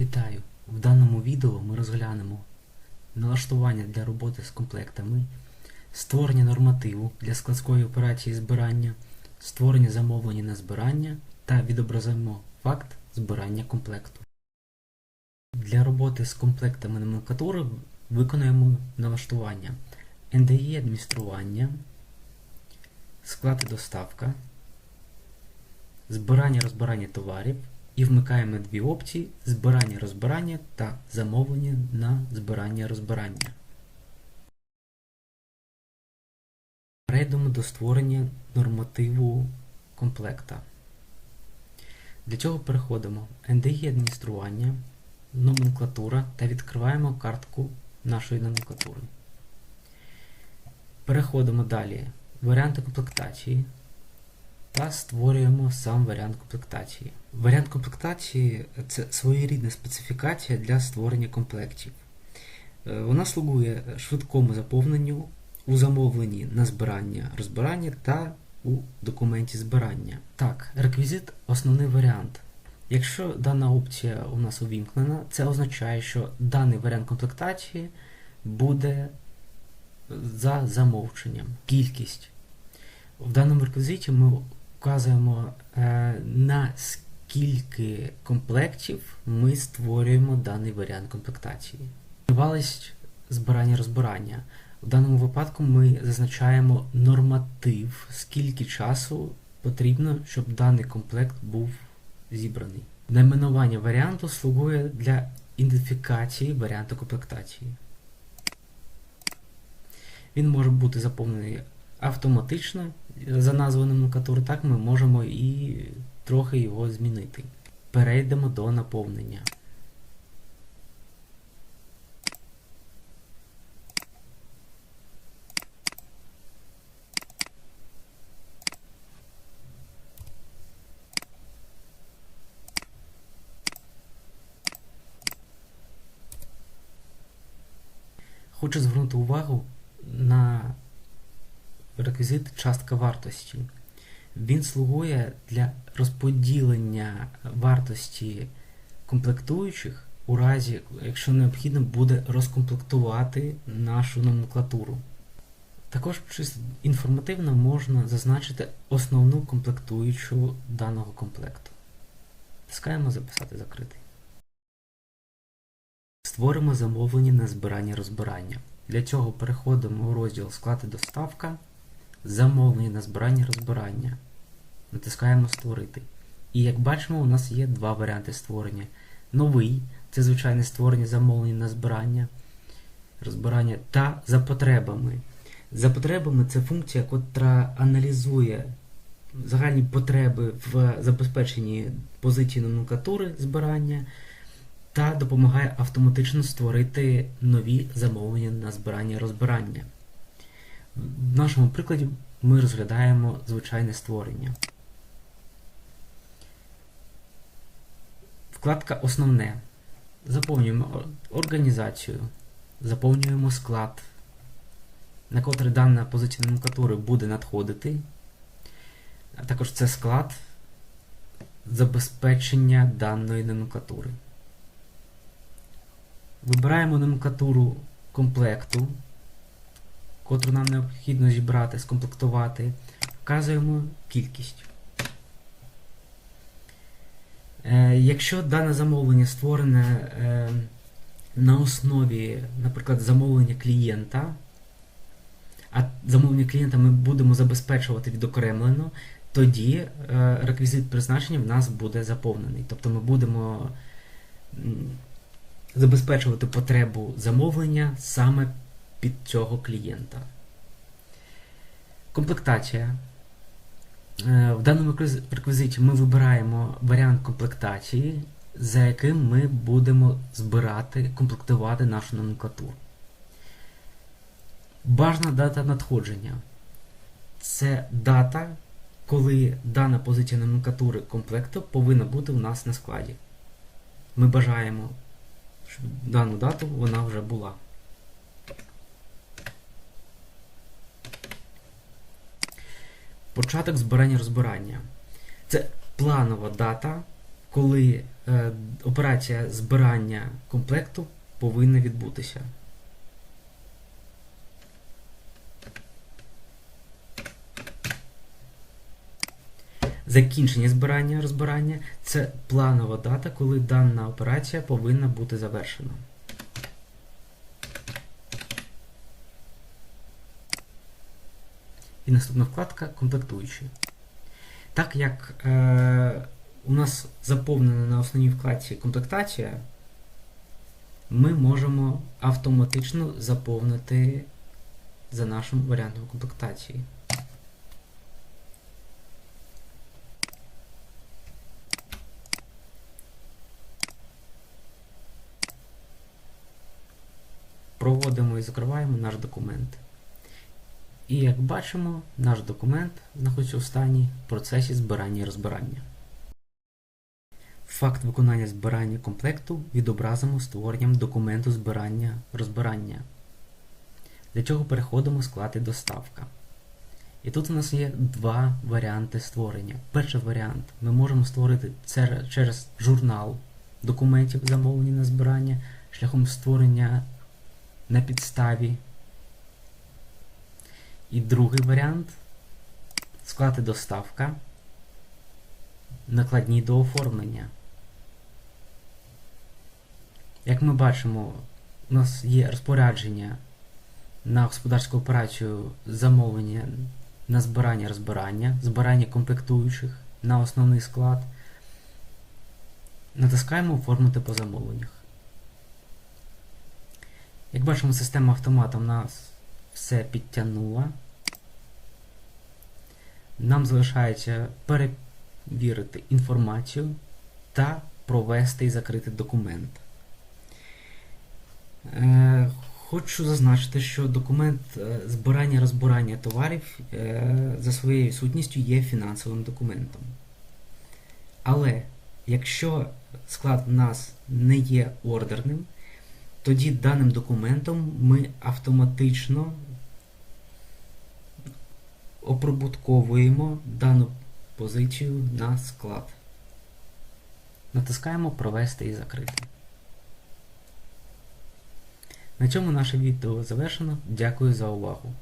Вітаю! В даному відео ми розглянемо налаштування для роботи з комплектами, створення нормативу для складської операції збирання, створення замовлення на збирання та відобразимо факт збирання комплекту. Для роботи з комплектами номенклатури виконуємо налаштування NDI адміністрування, склад і доставка, збирання розбирання товарів і вмикаємо дві опції збирання розбирання та замовлення на збирання розбирання. Перейдемо до створення нормативу комплекта. Для цього переходимо NDI адміністрування, номенклатура та відкриваємо картку нашої номенклатури. Переходимо далі в варіанти комплектації та створюємо сам варіант комплектації. Варіант комплектації це своєрідна специфікація для створення комплектів. Е, Вона слугує швидкому заповненню у замовленні на збирання розбирання та у документі збирання. Так, реквізит основний варіант. Якщо дана опція у нас увімкнена, це означає, що даний варіант комплектації буде за замовченням. Кількість. В даному реквізиті ми вказуємо е, на скільки комплектів ми створюємо даний варіант комплектації. Тривалість збирання розбирання. В даному випадку ми зазначаємо норматив, скільки часу потрібно, щоб даний комплект був зібраний. Найменування варіанту слугує для ідентифікації варіанту комплектації. Він може бути заповнений автоматично за назвою номенклатури, так ми можемо і трохи його змінити. Перейдемо до наповнення. Хочу звернути увагу на реквізит частка вартості. Він слугує для розподілення вартості комплектуючих у разі, якщо необхідно буде розкомплектувати нашу номенклатуру. Також чисто інформативно можна зазначити основну комплектуючу даного комплекту. Тискаємо Записати закритий. Створимо замовлення на збирання розбирання. Для цього переходимо у розділ Склад і доставка, замовлення на збирання розбирання. Натискаємо Створити. І як бачимо, у нас є два варіанти створення. Новий це звичайне створення замовлення на збирання, розбирання та за потребами. За потребами це функція, котра аналізує загальні потреби в забезпеченні позиції номенклатури збирання та допомагає автоматично створити нові замовлення на збирання розбирання. В нашому прикладі ми розглядаємо звичайне створення. Вкладка Основне. Заповнюємо організацію, заповнюємо склад, на котрий дана позиція номенклатури буде надходити. А також це склад забезпечення даної номенклатури. Вибираємо номенклатуру комплекту, котру нам необхідно зібрати, скомплектувати. Вказуємо кількість. Е, якщо дане замовлення створене е, на основі, наприклад, замовлення клієнта, а замовлення клієнта ми будемо забезпечувати відокремлено, тоді е, реквізит призначення в нас буде заповнений. Тобто ми будемо забезпечувати потребу замовлення саме під цього клієнта. Комплектація. Е, В даному реквіз- реквізиті ми вибираємо варіант комплектації, за яким ми будемо збирати, комплектувати нашу номенклатуру. Бажана дата надходження. Це дата, коли дана позиція номенклатури комплекту повинна бути у нас на складі. Ми бажаємо, щоб дану дату вона вже була. Початок збирання розбирання. Це планова дата, коли е, операція збирання комплекту повинна відбутися. Закінчення збирання розбирання це планова дата, коли дана операція повинна бути завершена. І наступна вкладка комплектуючі. Так як е, у нас заповнена на основній вкладці комплектація, ми можемо автоматично заповнити за нашим варіантом комплектації. Проводимо і закриваємо наш документ. І як бачимо, наш документ знаходиться у стані процесі збирання і розбирання. Факт виконання збирання комплекту відобразимо створенням документу збирання розбирання. Для чого переходимо склад і доставка. І тут у нас є два варіанти створення. Перший варіант ми можемо створити це через журнал документів, замовлені на збирання, шляхом створення на підставі. І другий варіант склад і доставка накладні до оформлення. Як ми бачимо, у нас є розпорядження на господарську операцію замовлення на збирання розбирання, збирання комплектуючих на основний склад. Натискаємо Оформити по замовленнях. Як бачимо, система автоматом нас все підтягнула. Нам залишається перевірити інформацію та провести і закрити документ. Е, Хочу зазначити, що документ е, збирання розбирання товарів е, за своєю сутністю є фінансовим документом. Але якщо склад в нас не є ордерним, тоді даним документом ми автоматично оприбутковуємо дану позицію на склад. Натискаємо Провести і закрити. На цьому наше відео завершено. Дякую за увагу.